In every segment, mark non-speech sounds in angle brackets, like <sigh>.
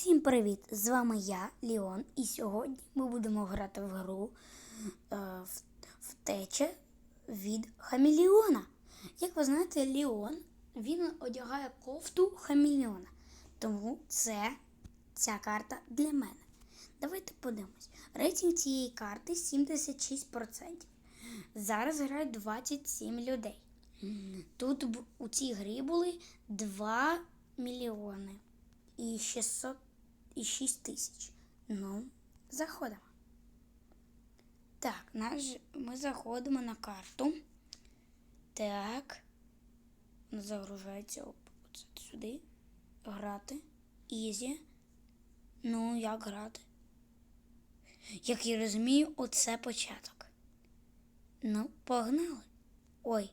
Всім привіт! З вами я, Ліон, і сьогодні ми будемо грати в гру е, в- втеча від Хаміліона. Як ви знаєте, Ліон він одягає кофту Хаміліона. Тому це ця карта для мене. Давайте подивимось. Рейтинг цієї карти 76%. Зараз грають 27 людей. Тут у цій грі були 2 мільйони і 600 і 6 тисяч. Ну, заходимо. Так, наш, ми заходимо на карту. Так. Загружається оп, сюди. Грати. Ізі. Ну, як грати? Як я розумію, оце початок. Ну, погнали. Ой.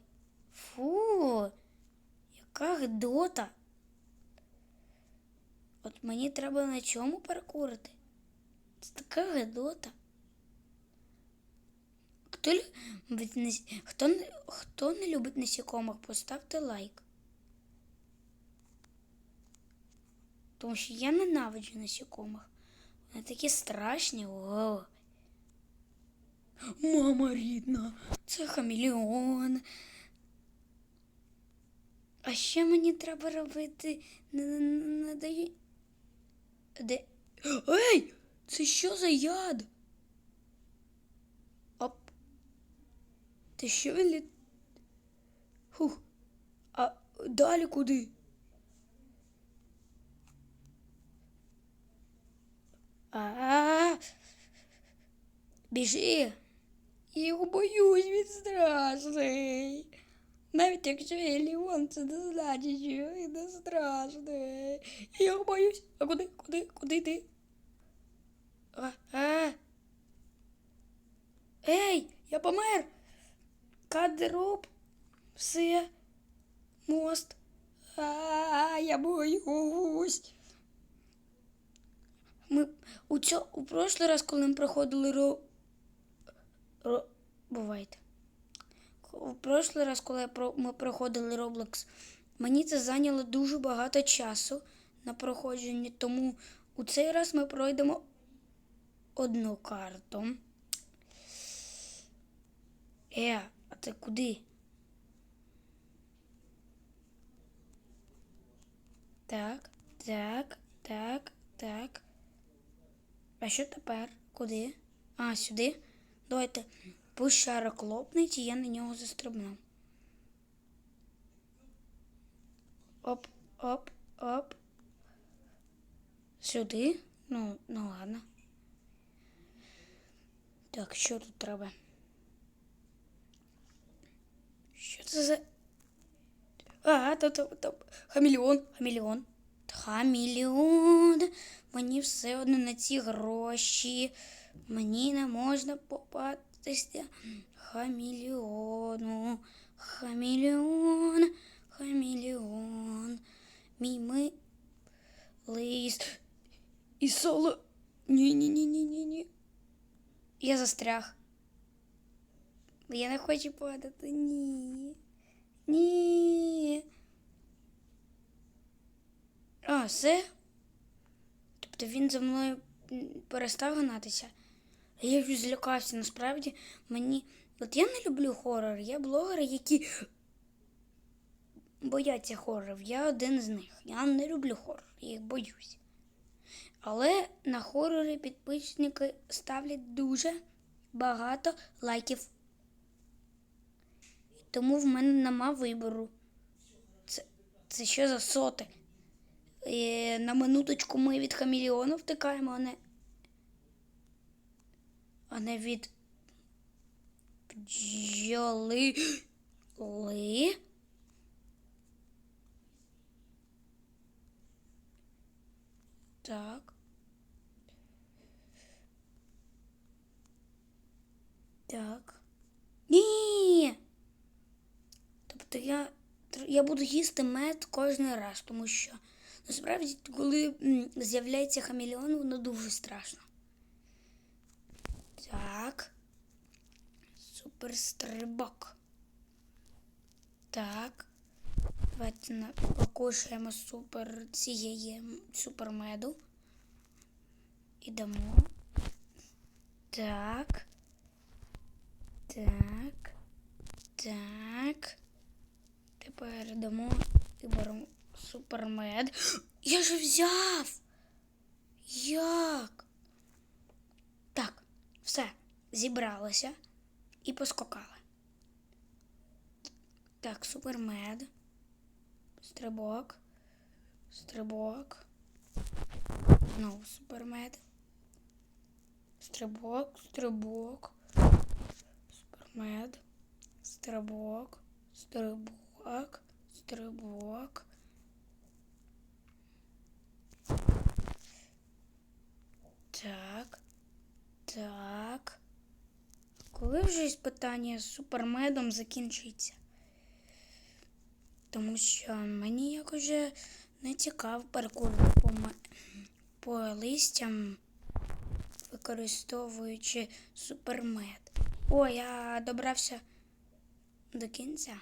Фу. Яка гидота. От мені треба на чому перекурити. Це така гидота. Хто, хто, хто не любить насікомих, поставте лайк. Тому що я ненавиджу насікомих. Вони такі страшні. О. Мама рідна, це хамелеон. А ще мені треба робити. Не, не, не даю. Де. Ей! Це що за яд? Оп. Ти що він літ... Фух. А далі куди? А. Біжи. Я його боюсь, він страшний. Навіть якщо я Ліон, це не значить, що він не страшний. Я боюсь. А куди, куди, куди йти? А, а. Ей, я помер. Кадроп. Все. Мост. А, я боюсь. Ми у цьо, у прошлий раз, коли ми проходили ро... ро... Бувайте. У прошлий раз, коли ми проходили Roblox, мені це зайняло дуже багато часу на проходженні, тому у цей раз ми пройдемо одну карту. Е, а ти куди? Так, так, так, так. А що тепер? Куди? А, сюди? Давайте. Пусть шарик лопнеть, і я на нього застрибну. Оп, оп, оп. Сюди? Ну, ну ладно. Так, що тут треба? Що це за. А, то, то, то. Хамелеон, хамелеон. Хамелеон. Мені все одно на ці гроші. Мені не можна попатися хамелеону. Хамелеон, хамелеон. Мій лист. І соло. Ні, ні, ні, ні, ні, ні. Я застряг. Я не хочу падати. Ні. Ні. А, все? Тобто він за мною перестав гнатися. Я вже злякався. Насправді мені. От я не люблю хорор. Є блогери, які бояться хорорів. Я один з них. Я не люблю хорор, я їх боюсь. Але на хорори підписники ставлять дуже багато лайків. Тому в мене нема вибору. Це, це що за соти? Е, на минуточку ми від хамелеону втикаємо, а не. А не від бджоли. Ли. Так. Так. Ні. Тобто я, я буду їсти мед кожен раз, тому що насправді, коли з'являється хамелеон, воно дуже страшно. Так. Суперстрибок. Так. Давайте покушаємо супер цієї супермеду. Ідемо. Так. Так. Так. Тепер йдемо і беремо супермед. <gasps> Я же взяв. Як? Зібралося і поскокали. Так, супермед. Стрибок. Стрибок. Знову супермед. Стрибок, стрибок. Супермед. Стрибок. Стрибок. Стрибок. Так. Так. Коли вже іспитання з супермедом закінчиться? Тому що мені якось вже не цікаво перекурити по, по листям, використовуючи супермед. О, я добрався до кінця.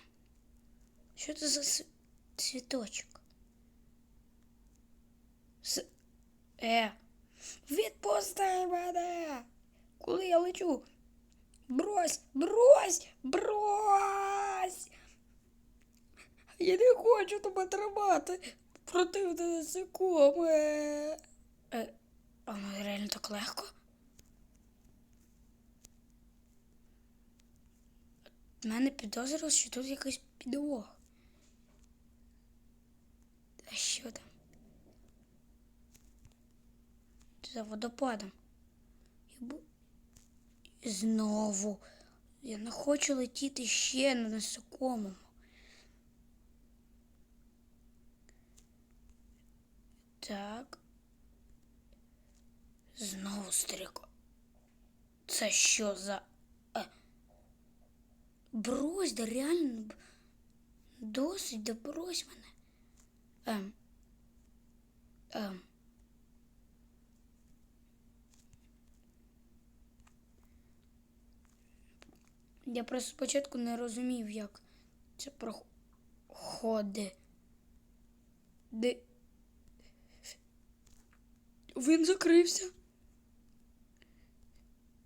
Що це за цвіточок? С... Е, відпусти мене! Куди я лечу? Брось, брось, брось! Я не хочу тебе тримати. Противне насекоме. А воно реально так легко? В мене підозрювалося, що тут якийсь підвох. А що там? За водопадом. Знову. Я не хочу летіти ще на насекомому. Так. Знову стріко. Це що за. Е. Брось, да реально. Досить, да брось мене. Ем. Ем. Я просто спочатку не розумів, як це проходить. Де. Він закрився.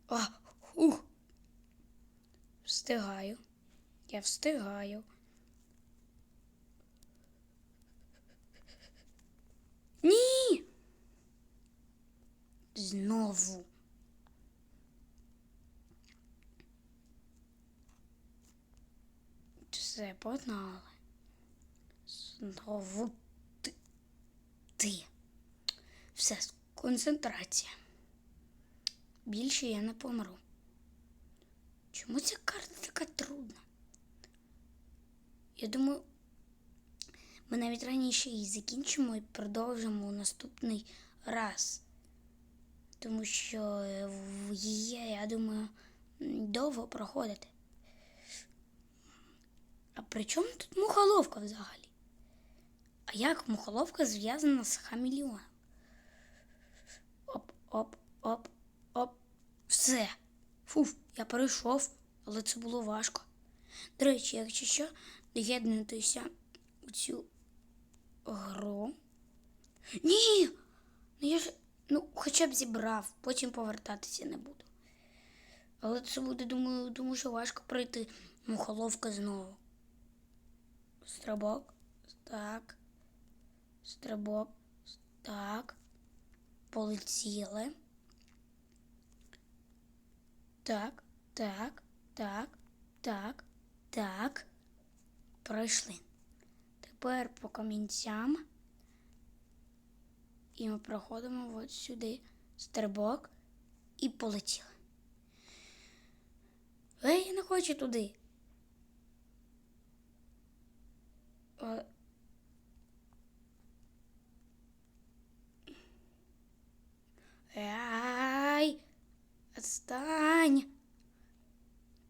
А, ух. Встигаю. Я встигаю. Ні. Знову. Все погнали. Знову ти. Ти. Все, концентрація. Більше я не помру. Чому ця карта така трудна? Я думаю, ми навіть раніше її закінчимо і продовжимо у наступний раз. Тому що е, її, я думаю, довго проходити. А при чому тут мухоловка взагалі? А як мухоловка зв'язана з хамелеоном? Оп, оп, оп, оп. Все. Фуф, я перейшов, але це було важко. До речі, якщо що, доєднуйтеся у цю гру. Ні! Ну я ж ну, хоча б зібрав, потім повертатися не буду. Але це буде, думаю, дуже важко пройти мухоловка знову. Стрибок. Так. Стрибок. Так. Полетіли. Так, так, так, так, так. Пройшли. Тепер по камінцям. І ми проходимо от сюди. Стрибок і полетіли. Ей, я не хочу туди. Е, Ай, отстань.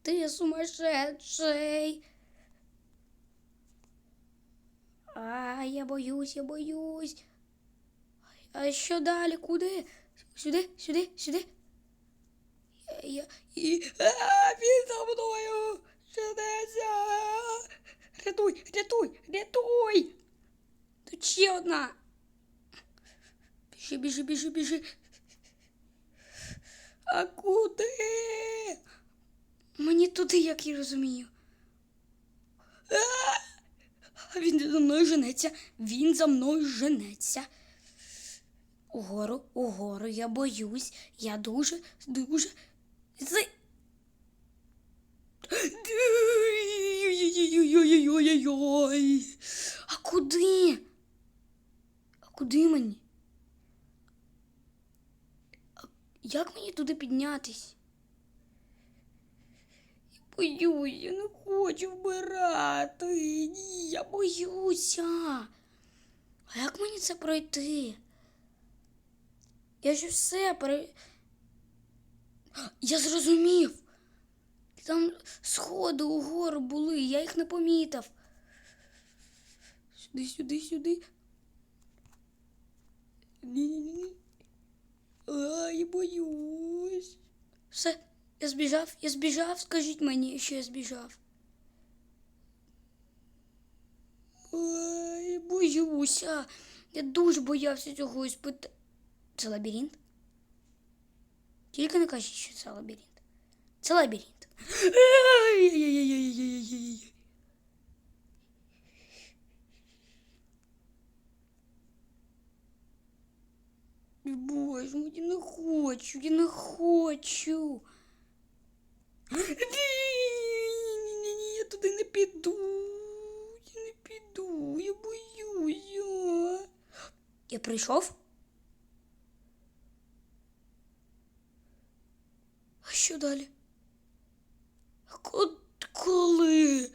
Ты сумасшедший. А, я боюсь, я боюсь. А що далі? Куди? Сюди, сюди, сюди. Я, я і. А, він за мною. Женеться. Рятуй, рятуй, рятуй. Тут ще одна. Біжи, біжи, біжи, біжи. А куди? Мені туди, як я розумію. А! Він за мною женеться. Він за мною женеться. Угору, угору, я боюсь. Я дуже, дуже. Куди? А куди мені? А Як мені туди піднятись? Я боюсь, я не хочу вбирати. Ні, я боюся. А як мені це пройти? Я ж все пере... Я зрозумів. Там сходи угору були, я їх не помітив. Сюди, сюди, сюди. Ні-ні-ні. А, я боюсь. Все, я збіжав, я збіжав, скажіть мені, що я збіжав. Ой, боюся. Я дуже боявся цього іспиту. Це лабіринт? Тільки не кажіть, що це лабіринт. Це лабіринт. Ай-яй-яй-яй-яй-яй-яй. Мой, я не хочу, я не хочу. Ні-ні-ні, я туди не піду. Я не піду, я боюся. Я прийшов? А що далі? Коли?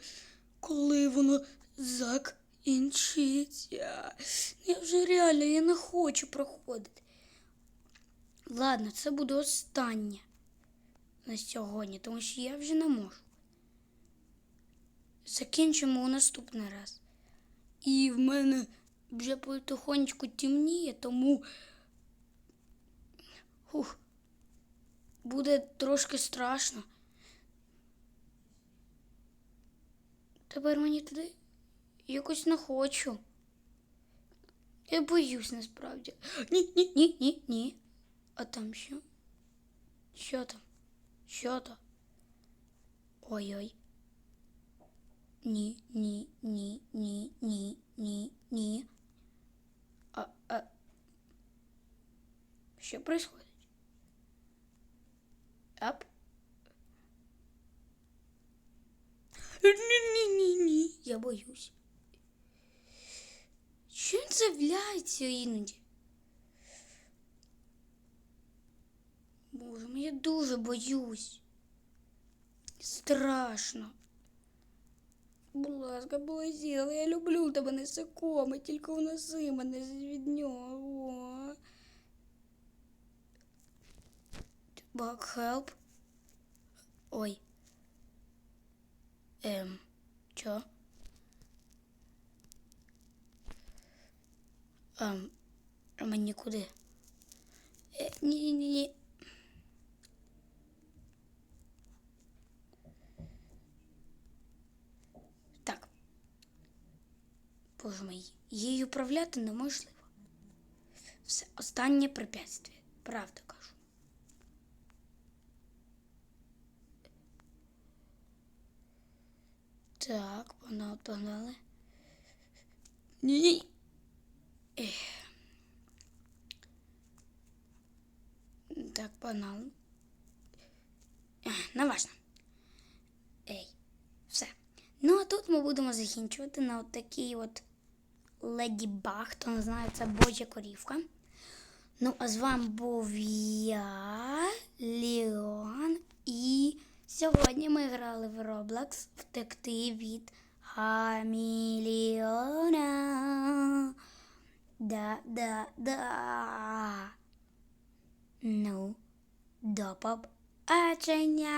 Коли воно закінчиться? Я вже реально я не хочу проходити. Ладно, це буде останнє на сьогодні, тому що я вже не можу. Закінчимо у наступний раз. І в мене вже потихонечку темніє, тому Ух, буде трошки страшно. Тепер мені туди якось не хочу. Я боюсь насправді. Ні, ні, ні, ні, ні. А там що? Що там? Що то? Ой-ой. Ні, ні, ні, ні, ні, ні, ні. А, а... Що происходит? Ап. Ні-ні-ні-ні. Я боюсь. Чим це являється іноді? Боже, я дуже боюсь. Страшно. Будь ласка, полетіла, я люблю тебе насекоме, тільки уноси мене від нього. Back help. Ой. Ем, чо? Ем, а мені куди? Е, ні-ні-ні. Так. Боже мій, її управляти неможливо. Все, останнє препятствие. Правда кажу. Так, погнали, погнали. Ні. Так, погнали. Ех, Не важно. Ей, все. Ну, а тут ми будемо закінчувати на от такий от леді баг, хто не знає, це божа корівка. Ну, а з вами був я, Леон, і сьогодні ми грали в Roblox втекти від Хаміліона. Да, да, да. Ну, до побачення.